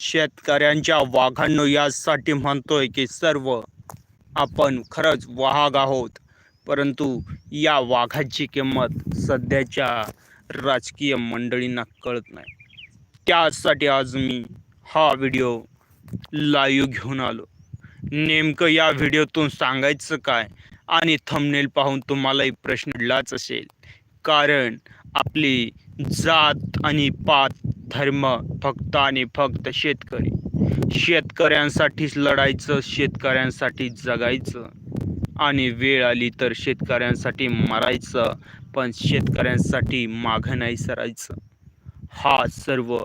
शेतकऱ्यांच्या वाघांनो यासाठी म्हणतोय की सर्व आपण खरंच वाघ आहोत. परंतु या वाघाची किंमत सध्याच्या राजकीय मंडळींना कळत नाही. त्यासाठी आज मी हा व्हिडिओ लाईव्ह घेऊन आलो. नेमकं या व्हिडिओतून सांगायचं काय आणि थंबनेल पाहून तुम्हालाही प्रश्न लाच असेल. कारण आपली जात आणि पात धर्म फक्त आणि फक्त शेतकरी. शेतकऱ्यांसाठीच लढायचं शेतकऱ्यांसाठी जगायचं. आणि वेळ आली तर शेतकऱ्यांसाठी मरायचं पण शेतकऱ्यांसाठी मागं नाही सरायचं. हा सर्व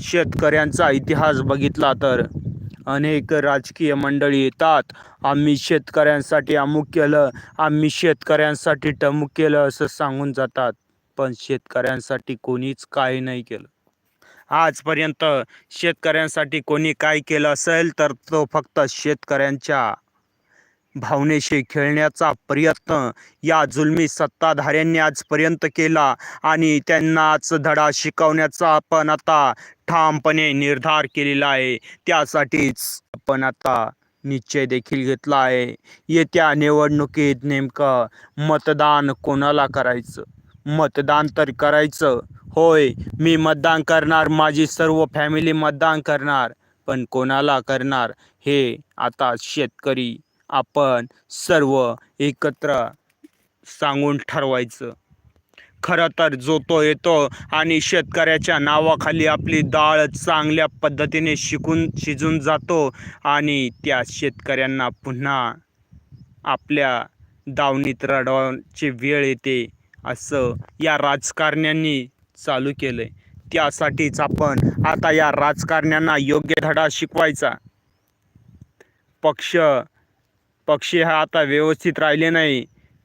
शेतकऱ्यांचा इतिहास बघितला तर अनेक राजकीय मंडळी येतात. आम्ही शेतकऱ्यांसाठी अमुक केलं आम्ही शेतकऱ्यांसाठी टमुक केलं असं सांगून जातात. पण शेतकऱ्यांसाठी कोणीच काही नाही केलं. आजपर्यंत शेतकऱ्यांसाठी कोणी काय केलं असेल तर तो फक्त शेतकऱ्यांच्या भावनेशी खेळण्याचा प्रयत्न या जुलमी सत्ताधाऱ्यांनी आजपर्यंत केला आणि त्यांनाच धडा शिकवण्याचा आपण आता ठामपणे निर्धार केलेला आहे. त्यासाठीच आपण आता निश्चय देखील घेतला आहे. येत्या निवडणुकीत नेमकं मतदान कोणाला करायचं? मतदान तर करायचं. होय मी मतदान करणार माझी सर्व फॅमिली मतदान करणार. पण कोणाला करणार? हे आता शेतकरी आपण सर्व एकत्र सांगून ठरवायचं. खरं तर जो तो येतो आणि शेतकऱ्याच्या नावाखाली आपली डाळ चांगल्या पद्धतीने शिकून शिजून जातो आणि त्या शेतकऱ्यांना पुन्हा आपल्या दावणीत रडवायची वेळ येते. असं या राजकारण्यांनी चालू केलं आहे त्यासाठीच आपण आता या राजकारण्यांना योग्य धडा शिकवायचा. पक्ष पक्षी हा आता व्यवस्थित राहिले नाही.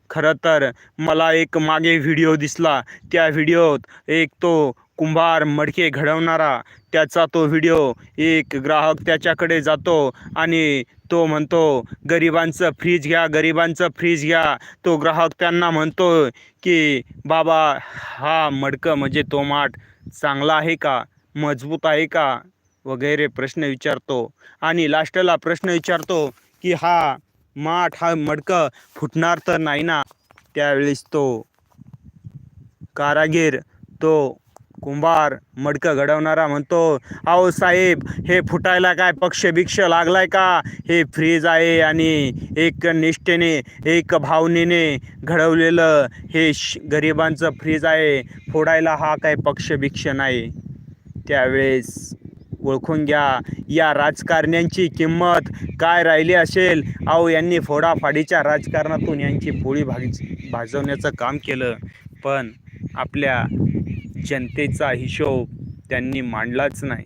खरं तर मला एक मागे व्हिडिओ दिसला. त्या व्हिडिओत एक तो कुंभार मडके घडवणारा त्याचा तो व्हिडिओ एक ग्राहक त्याच्याकडे जातो आणि तो म्हणतो गरिबांचं फ्रीज घ्या गरिबांचं फ्रीज घ्या. तो ग्राहक त्यांना म्हणतो की बाबा हा मडकं म्हणजे तो माठ चांगला आहे का? मजबूत आहे का? वगैरे प्रश्न विचारतो. आणि लास्टला प्रश्न विचारतो की हा माठ हा मडकं फुटणार तर नाही ना? त्यावेळेस तो कारागीर तो कुंभार मडकं घडवणारा म्हणतो अहो साहेब हे फुटायला काय पक्ष भिक्ष लागलाय का? हे फ्रीज आहे आणि एक निष्ठेने एक भावनेने घडवलेलं हे श गरिबांचं फ्रीज आहे. फोडायला हा काय पक्ष भिक्ष नाही. त्यावेळेस ओळखून घ्या या राजकारण्यांची किंमत काय राहिली असेल? अहो यांनी फोडाफाडीच्या राजकारणातून यांची पोळी भाज भाजवण्याचं काम केलं. पण आपल्या जनतेचा हिशोब त्यांनी मांडलाच नाही.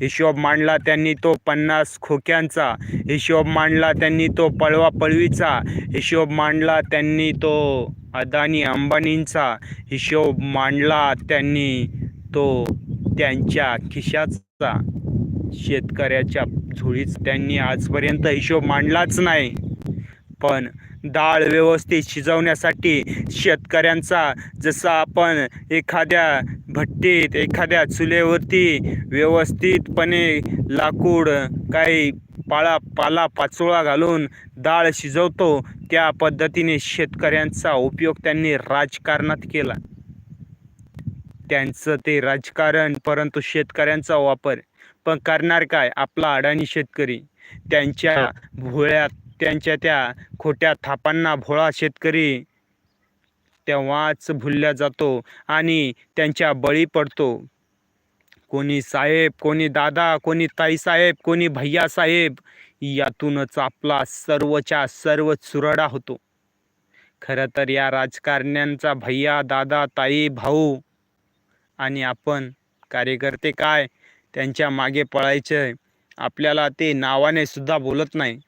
हिशोब मांडला त्यांनी तो पन्नास खोक्यांचा हिशोब मांडला त्यांनी तो पळवा पळवीचा हिशोब मांडला त्यांनी तो अदानी अंबानींचा हिशोब मांडला त्यांनी तो त्यांच्या खिशाचा. शेतकऱ्याच्या झोळीच त्यांनी आजपर्यंत हिशोब मांडलाच नाही. पण डाळ व्यवस्थित शिजवण्यासाठी शेतकऱ्यांचा जसं आपण एखाद्या भट्टीत एखाद्या चुलेवरती व्यवस्थितपणे लाकूड काही पाळा पाला पाचोळा घालून डाळ शिजवतो त्या पद्धतीने शेतकऱ्यांचा उपयोग त्यांनी राजकारणात केला. त्यांचं ते राजकारण परंतु शेतकऱ्यांचा वापर. पण करणार काय? आपला अडाणी शेतकरी. त्यांच्या भोळ्यात त्यांच्या त्या खोट्या थापांना भोळा शेतकरी तेव्हाच भुलल्या जातो आणि त्यांच्या बळी पडतो. कोणी साहेब कोणी दादा कोणी ताई साहेब कोणी भैया साहेब यातूनच आपला सर्वच्या सर्व चुरडा होतो. खरं तर या राजकारण्यांचा भैया दादा ताई भाऊ आणि आपण कार्यकर्ते काय? त्यांच्या मागे पळायचं आपल्याला ते नावाने सुद्धा बोलत नाही.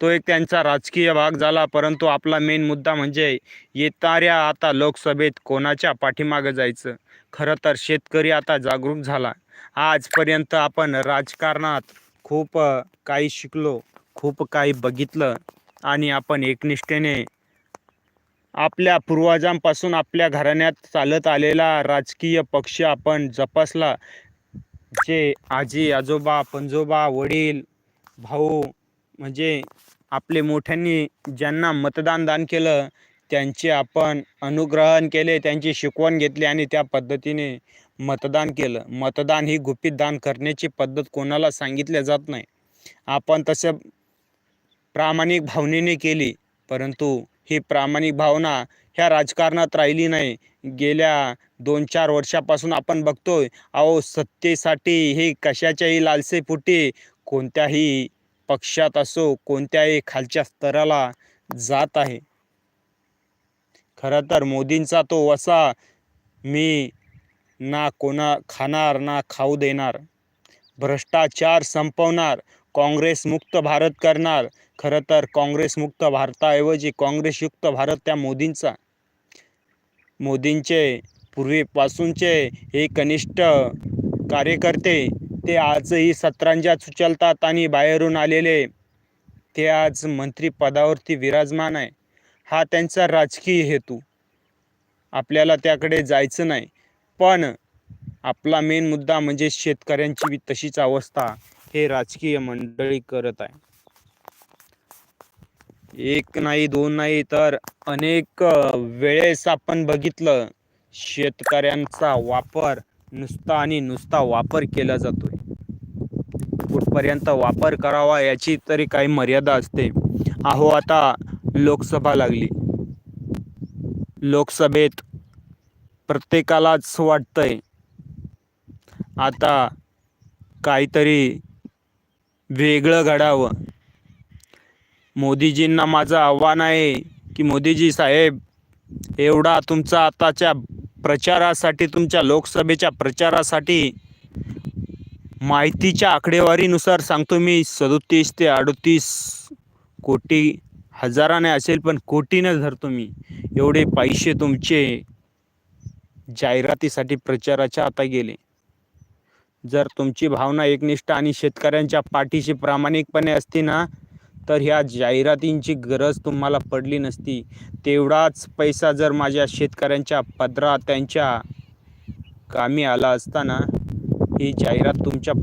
तो एक त्यांचा राजकीय भाग झाला परंतु आपला मेन मुद्दा म्हणजे येणाऱ्या आता लोकसभेत कोणाच्या पाठीमागं जायचं? खरं तर शेतकरी आता जागरूक झाला. आजपर्यंत आपण राजकारणात खूप काही शिकलो खूप काही बघितलं आणि आपण एकनिष्ठेने आपल्या पूर्वजांपासून आपल्या घराण्यात चालत आलेला राजकीय पक्ष आपण जपासला. जे आजी आजोबा पणजोबा वडील भाऊ म्हणजे आपले मोठ्यांनी ज्यांना मतदान दान केलं त्यांचे आपण अनुग्रहण केले त्यांची शिकवण घेतली आणि त्या पद्धतीने मतदान केलं. मतदान ही गुपित दान करण्याची पद्धत कोणाला सांगितल्या जात नाही. आपण तसं प्रामाणिक भावनेने केली परंतु ही प्रामाणिक भावना ह्या राजकारणात राहिली नाही. गेल्या दोन चार वर्षापासून आपण बघतोय अहो सत्तेसाठी हे कशाच्याही लालसेपुटी कोणत्याही पक्षात असो कोणत्याही खालच्या स्तराला जात आहे. खरं तर मोदींचा तो वसा मी ना कोणा खाणार ना खाऊ देणार. भ्रष्टाचार संपवणार काँग्रेस मुक्त भारत करणार. खरं तर काँग्रेस मुक्त भारताऐवजी काँग्रेसयुक्त भारत त्या मोदींचा. मोदींचे पूर्वीपासूनचे हे कनिष्ठ कार्यकर्ते ते आजही सतरंजात सुचलतात आणि बाहेरून आलेले. ते आज मंत्रिपदावरती विराजमान आहे. हा त्यांचा राजकीय हेतू. आपल्याला त्याकडे जायचं नाही. पण आपला मेन मुद्दा म्हणजे शेतकऱ्यांची तशीच अवस्था हे राजकीय मंडळी करत आहे. एक नाही दोन नाही तर अनेक वेळेस आपण बघितलं शेतकऱ्यांचा वापर नुसता आणि नुसता वापर केला जातोय. कुठपर्यंत वापर करावा याची तरी काही मर्यादा असते. अहो आता लोकसभा लागली. लोकसभेत प्रत्येकालाच वाटतंय. आता काहीतरी वेगळं घडावं. मोदीजींना माझं आव्हान आहे की मोदीजी साहेब एवढा तुमचा आताच्या प्रचारासाठी तुमच्या लोकसभेच्या प्रचारासाठी माहितीच्या आकडेवारीनुसार सांगतो मी सदोतीस ते अडतीस कोटी हजाराने असेल पण कोटीनं धरतो मी. एवढे पैसे तुमचे जाहिरातीसाठी प्रचाराच्या आता गेले. जर तुमची भावना एकनिष्ठ आणि शेतकऱ्यांच्या पाठीशी प्रामाणिकपणे असती ना तर ह्या जाहिरातींची गरज तुम्हाला पडली नसती. तेवढाच पैसा जर माझ्या शेतकऱ्यांच्या पदरात त्यांच्या कामी आला असताना ही जाहिरात तुमच्या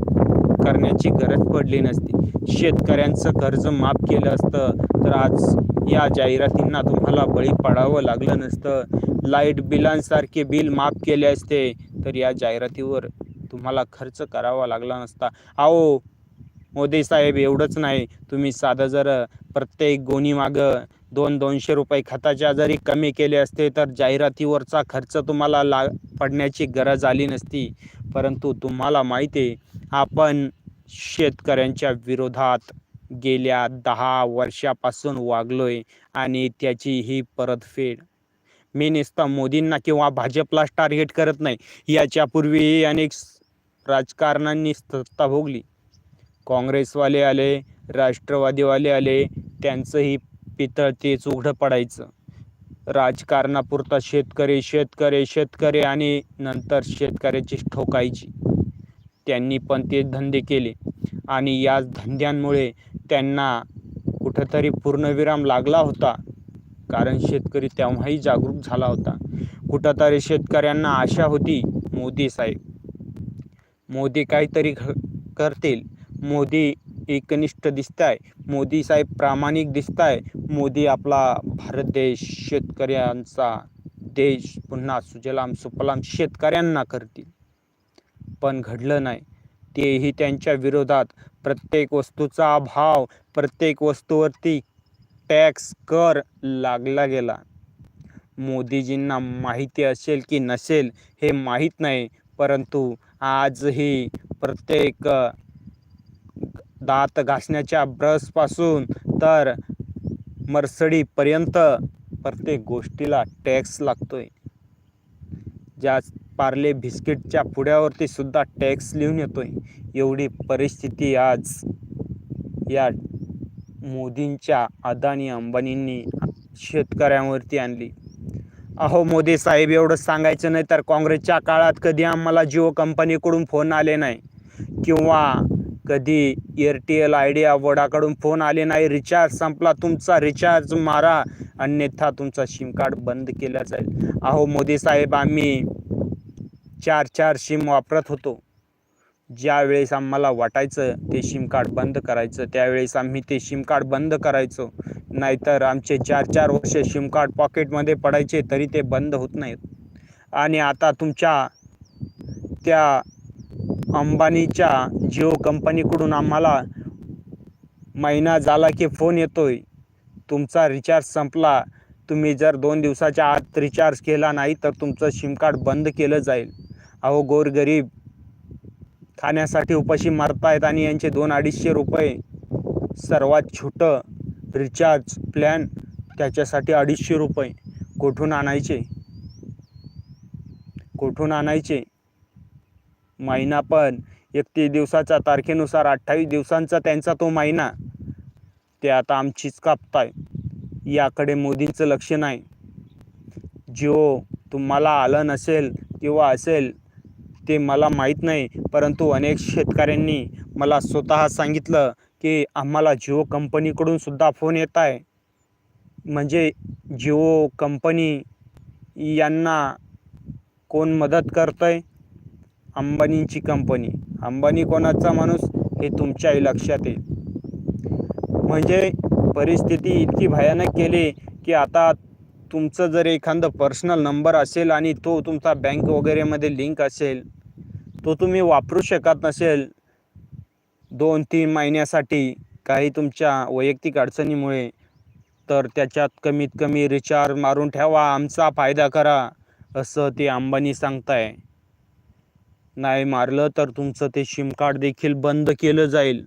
करण्याची गरज पडली नसती. शेतकऱ्यांचं कर्ज माफ केलं असतं तर आज या जाहिरातींना तुम्हाला बळी पडावं लागलं नसतं. लाइट बिलांसारखे बिल माफ केले असते तर या जाहिरातीवर तुम्हाला खर्च करावा लागला नसता. अहो मोदी साहेब एवढंच नाही. तुम्ही साधं जर प्रत्येक गोणीमागं दोन दोनशे रुपये खताच्या जरी कमी केले असते तर जाहिरातीवरचा खर्च तुम्हाला ला पडण्याची गरज आली नसती. परंतु तुम्हाला माहिती आहे आपण शेतकऱ्यांच्या विरोधात गेल्या दहा वर्षापासून वागलोय आणि त्याची ही परतफेड मी नुसतं मोदींना किंवा भाजपलाच टार्गेट करत नाही याच्यापूर्वीही अनेक राजकारणांनी सत्ता भोगली. काँग्रेसवाले आले राष्ट्रवादीवाले आले त्यांचंही पितळ तेच उघडं पडायचं. राजकारणापुरता शेतकरी शेतकरी शेतकरी आणि नंतर शेतकऱ्याची ठोकायची. त्यांनी पण ते धंदे केले. आणि या धंद्यांमुळे त्यांना कुठंतरी पूर्णविराम लागला होता. कारण शेतकरी तेव्हाही जागरूक झाला होता. कुठंतरी शेतकऱ्यांना आशा होती मोदी साहेब. मोदी काहीतरी घ करतील. मोदी एकनिष्ठ दिसताय. मोदी साहेब प्रामाणिक दिसताय. मोदी आपला भारत देश शेतकऱ्यांचा देश पुन्हा सुजलाम सुफलाम शेतकऱ्यांना करतील. पण घडलं नाही. तेही त्यांच्या विरोधात. प्रत्येक वस्तूचा भाव प्रत्येक वस्तूवरती टॅक्स कर लागला गेला. मोदीजींना माहिती असेल की नसेल हे माहीत नाही. परंतु आजही प्रत्येक दात घासण्याच्या ब्रशपासून तर मर्सडीपर्यंत प्रत्येक गोष्टीला टॅक्स लागतोय. ज्या पार्ले बिस्किटच्या पुड्यावरती सुद्धा टॅक्स लिहून येतोय. एवढी परिस्थिती आज या मोदींच्या अदानी अंबानींनी शेतकऱ्यांवरती आणली. अहो मोदी साहेब एवढं सांगायचं नाही तर काँग्रेसच्या काळात कधी आम्हाला जिओ कंपनीकडून फोन आले नाही? किंवा कधी एअरटेल आयडिया वडाकडून फोन आले नाही रिचार्ज संपला तुमचा रिचार्ज मारा. अन्यथा तुमचा सिम कार्ड बंद केला जाईल. अहो मोदी साहेब आम्ही चार चार सिम वापरत होतो. ज्यावेळेस आम्हाला वाटायचं ते सिम कार्ड बंद करायचं त्यावेळेस आम्ही ते सिम कार्ड बंद करायचो. नाहीतर आमचे चार चार वर्ष सिम कार्ड पॉकेटमध्ये पडायचे तरी ते बंद होत नाहीत. आणि आता तुमच्या त्या अंबानीच्या जिओ कंपनीकडून आम्हाला महिना झाला की फोन येतोय. तुमचा रिचार्ज संपला. तुम्ही जर दोन दिवसाच्या आत रिचार्ज केला नाही तर तुमचं सिम कार्ड बंद केलं जाईल. अहो गोरगरीब खाण्यासाठी उपाशी मारतायत आणि यांचे दोन अडीचशे रुपये सर्वात छोटं रिचार्ज प्लॅन त्याच्यासाठी अडीचशे रुपये. कुठून आणायचे? कुठून आणायचे? महिना पण. एकतीस दिवसाचा तारखेनुसार अठ्ठावीस दिवसांचा त्यांचा तो महिना. ते आता आमचीच कापताय. याकडे मोदींचं लक्ष नाही. जिओ तुम्हाला आलं नसेल किंवा असेल ते मला माहीत नाही. परंतु अनेक शेतकऱ्यांनी मला स्वतः सांगितलं की आम्हाला जिओ कंपनीकडून सुद्धा फोन येत आहे. म्हणजे जिओ कंपनी यांना कोण मदत करतं आहे अंबानींची कंपनी. अंबानी कोणाचा माणूस? हे तुमच्याही लक्षात येईल. म्हणजे परिस्थिती इतकी भयानक केली की आता तुमचं जर एखादं पर्सनल नंबर असेल आणि तो तुमचा बँक वगैरेमध्ये लिंक असेल तो तुम्ही वापरू शकत नसेल दोन तीन महिन्यासाठी काही तुमच्या वैयक्तिक अडचणीमुळे तर त्याच्यात कमीत कमी रिचार्ज मारून ठेवा. आमचा फायदा करा असं ते अंबानी सांगताय. नाही मारलं तर तुमचं ते सिम कार्ड देखील बंद केलं जाईल.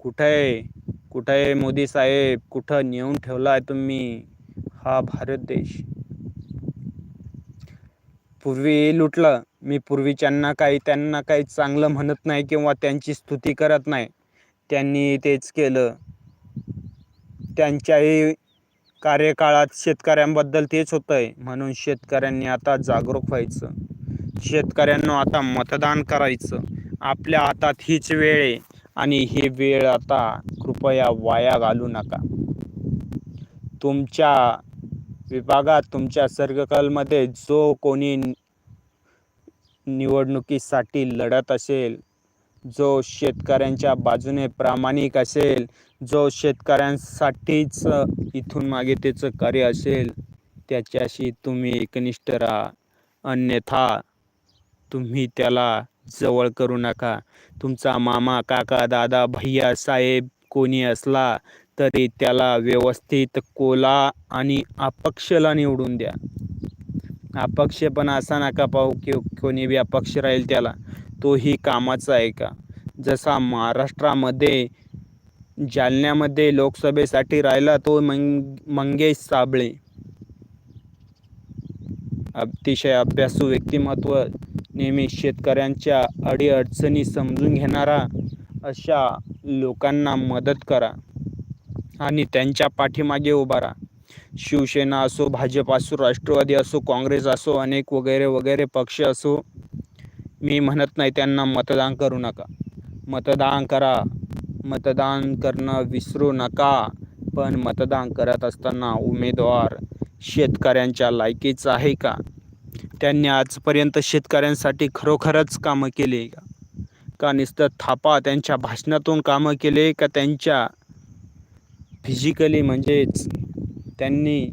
कुठं? आहे कुठं आहे मोदी साहेब? कुठं नेऊन ठेवला आहे तुम्ही? हा भारत देश. पूर्वी लुटलं. मी पूर्वीच्यांना काही त्यांना काही चांगलं म्हणत नाही किंवा त्यांची स्तुती करत नाही. त्यांनी तेच केलं. त्यांच्याही कार्यकाळात शेतकऱ्यांबद्दल तेच होतं आहे म्हणून शेतकऱ्यांनी आता जागरूक व्हायचं. शेतकऱ्यांना आता मतदान करायचं. आपल्या हातात हीच वेळ आहे आणि ही वेळ आता कृपया वाया घालू नका. तुमच्या विभागात तुमच्या सर्कलमध्ये जो कोणी निवडणुकीसाठी लढत असेल जो शेतकऱ्यांच्या बाजूने प्रामाणिक असेल जो शेतकऱ्यांसाठीच इथून मागे त्याचं कार्य असेल त्याच्याशी तुम्ही एकनिष्ठ राहा. अन्यथा तुम्ही त्याला जवळ करू नका. तुमचा मामा काका दादा भैया साहेब कोणी असला तरी त्याला व्यवस्थित कोला आणि अपक्षला निवडून द्या. अपक्ष पण असा नका पाहू की कोणी बी अपक्ष राहील त्याला. तोही कामाचा आहे का? जसा महाराष्ट्रामध्ये जालन्यामध्ये लोकसभेसाठी राहिला तो मंग मंगेश साबळे. अतिशय अभ्यासू व्यक्तिमत्व नेहमी शेतकऱ्यांच्या अडीअडचणी समजून घेणारा अशा लोकांना मदत करा आणि त्यांच्या पाठीमागे उभा राहा. शिवसेना असो भाजप असो राष्ट्रवादी असो काँग्रेस असो अनेक वगैरे वगैरे पक्ष असो मी म्हणत नाही त्यांना मतदान करू नका. मतदान करा. मतदान करणं विसरू नका. पण मतदान करत असताना उमेदवार शेतकऱ्यांच्या लायकीचा आहे का? त्यांनी आजपर्यंत शेतकऱ्यांसाठी खरोखरच कामं केली का? का नुसतं थापा त्यांच्या भाषणातून कामं केले का त्यांच्या फिजिकली म्हणजेच त्यांनी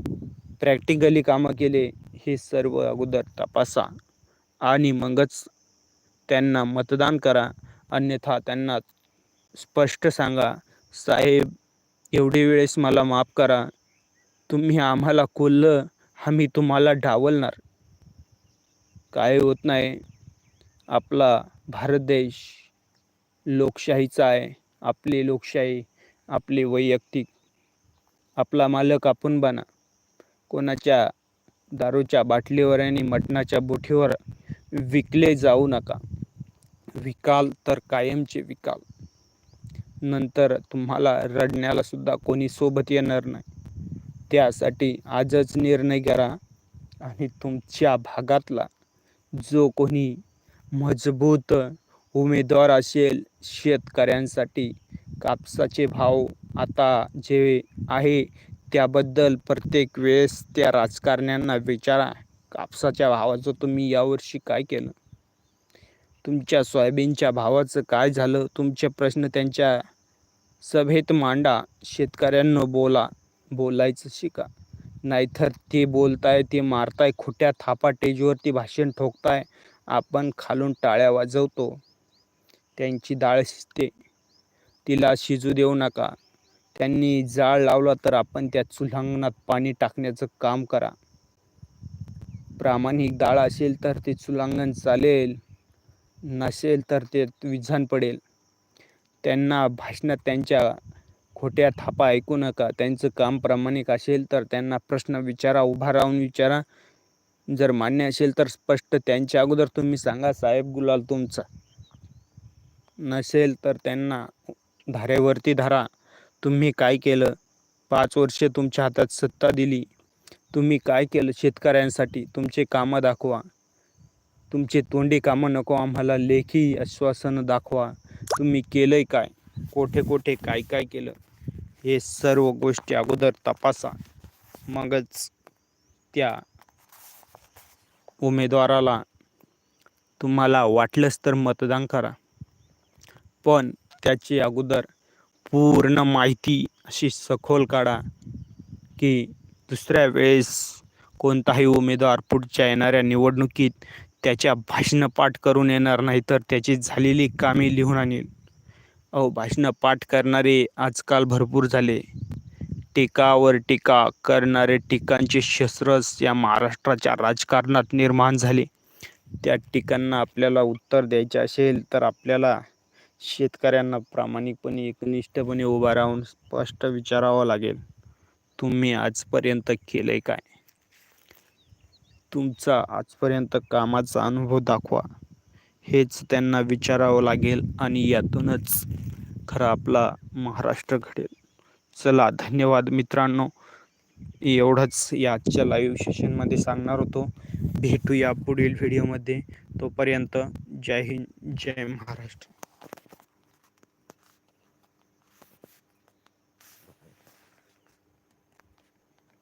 प्रॅक्टिकली कामं केले हे सर्व अगोदर तपासा आणि मगच त्यांना मतदान करा. अन्यथा त्यांना स्पष्ट सांगा साहेब एवढी वेळेस मला माफ करा. तुम्ही आम्हाला कोल्लं आम्ही तुम्हाला डावलणार. काय होत नाही. आपला भारत देश लोकशाहीचा आहे. आपली लोकशाही आपली वैयक्तिक आपला मालक आपण बना. कोणाच्या दारूच्या बाटलीवर आणि मटणाच्या बोठीवर विकले जाऊ नका. विकाल तर कायमचे विकाल. नंतर तुम्हाला रडण्याला सुद्धा कोणी सोबत येणार नाही. त्यासाठी आजच निर्णय करा आणि तुमच्या भागातला जो कोणी मजबूत उमेदवार असेल शेतकऱ्यांसाठी कापसाचे भाव आता जे आहे त्याबद्दल प्रत्येक वेळेस त्या राजकारण्यांना विचारा. कापसाच्या भावाचं तुम्ही यावर्षी काय केलं? तुमच्या सोयाबीनच्या भावाचं काय झालं? तुमचे प्रश्न त्यांच्या सभेत मांडा. शेतकऱ्यांना बोला. बोलायचं शिका. नाहीतर ते बोलताय ते मारताय खोट्या थापा टेजवरती भाषण ठोकताय. आपण खालून टाळ्या वाजवतो. त्यांची डाळ शिजते. तिला शिजू देऊ नका. त्यांनी जाळ लावला तर आपण त्या चुलांगणात पाणी टाकण्याचं काम करा. प्रामाणिक डाळ असेल तर ते चुलांगण चालेल. नसेल तर ते विझान पडेल. त्यांना भाषणात त्यांच्या खोट्या थापा ऐकू नका. त्यांचं काम प्रामाणिक असेल तर त्यांना प्रश्न विचारा उभा राहून विचारा. जर मान्य असेल तर स्पष्ट त्यांच्या अगोदर तुम्ही सांगा साहेब गुलाल तुमचा. नसेल तर त्यांना धारेवरती धारा. तुम्ही काय केलं? पाच वर्षे तुमच्या हातात सत्ता दिली. तुम्ही काय केलं शेतकऱ्यांसाठी? तुमचे कामं दाखवा. तुमचे तोंडी कामं नको आम्हाला लेखी आश्वासनं दाखवा. तुम्ही केलंय काय? कोठे कोठे काय काय केलं? हे सर्व गोष्टी अगोदर तपासा. मगच त्या उमेदवाराला तुम्हाला वाटलंच तर मतदान करा. पण त्याची अगोदर पूर्ण माहिती अशी सखोल काढा की दुसऱ्या वेळेस कोणताही उमेदवार पुढच्या येणाऱ्या निवडणुकीत त्याच्या भाषणं पाठ करून येणार नाही तर त्याची झालेली कामे लिहून आणेल. अहो भाषणं पाठ करणारे आजकाल भरपूर झाले. टीकावर टीका करणारे टीकांचे शस्त्रच या महाराष्ट्राच्या राजकारणात निर्माण झाले. त्या टीकांना आपल्याला उत्तर द्यायचे असेल तर आपल्याला शेतकऱ्यांना प्रामाणिकपणे एकनिष्ठपणे उभा राहून स्पष्ट विचारावं लागेल. तुम्ही आजपर्यंत केलंय काय? तुमचा आजपर्यंत कामाचा अनुभव दाखवा. हेच त्यांना विचारावं लागेल आणि यातूनच खरा आपला महाराष्ट्र घडेल. चला धन्यवाद मित्रांनो. एवढंच या आजच्या लाईव्ह सेशनमध्ये सांगणार होतो. भेटूया पुढील व्हिडिओमध्ये तोपर्यंत जय हिंद जय महाराष्ट्र.